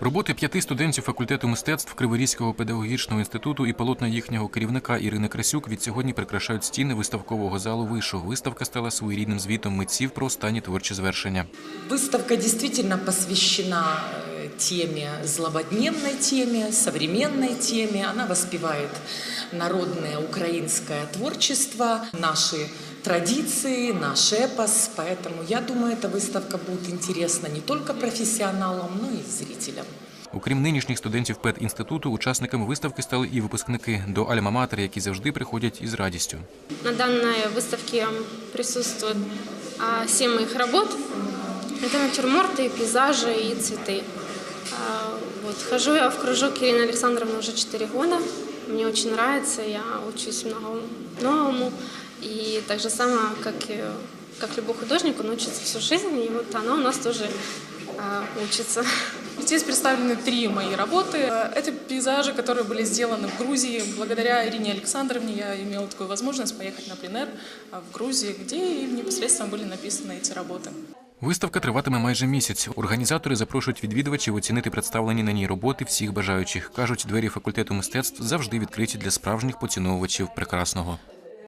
Роботи п'яти студентів факультету мистецтв Криворізького педагогічного інституту і полотна їхнього керівника Ірини Красюк від сьогодні прикрашають стіни виставкового залу вишу. Виставка стала своєрідним звітом митців про останні творчі звершення. Выставка действительно посвящена э, теме, злободневной теме, современной теме. Она воспевает народное украинское творчество, наши традиции, наш эпос. Поэтому я думаю, эта выставка будет интересна не только профессионалам, но и зрителям. Окрім нинішніх студентів педінституту, учасниками виставки стали і випускники до Альма-Матер, які завжди приходять із радістю. На данной выставке присутствуют а, семь моих работ. Это натюрморты, пейзажи и цветы. А, Вот. Хожу я в кружок Ирины Александровны уже 4 года. Мне очень нравится, я учусь много новому. И так же самое, как, и, как любой художник, он учится всю жизнь, и вот она у нас тоже а, учится. Здесь представлены три мои работы. Э, Это пейзажи, которые были сделаны в Грузии. Благодаря Ирине Александровне я имела такую возможность поехать на пленэр а, в Грузии, где и непосредственно были написаны эти работы. Виставка триватиме майже місяць. Організатори запрошують відвідувачів оцінити представлені на ній роботи всіх бажаючих. кажуть, двері факультету мистецтв завжди відкриті для справжніх поціновувачів прекрасного.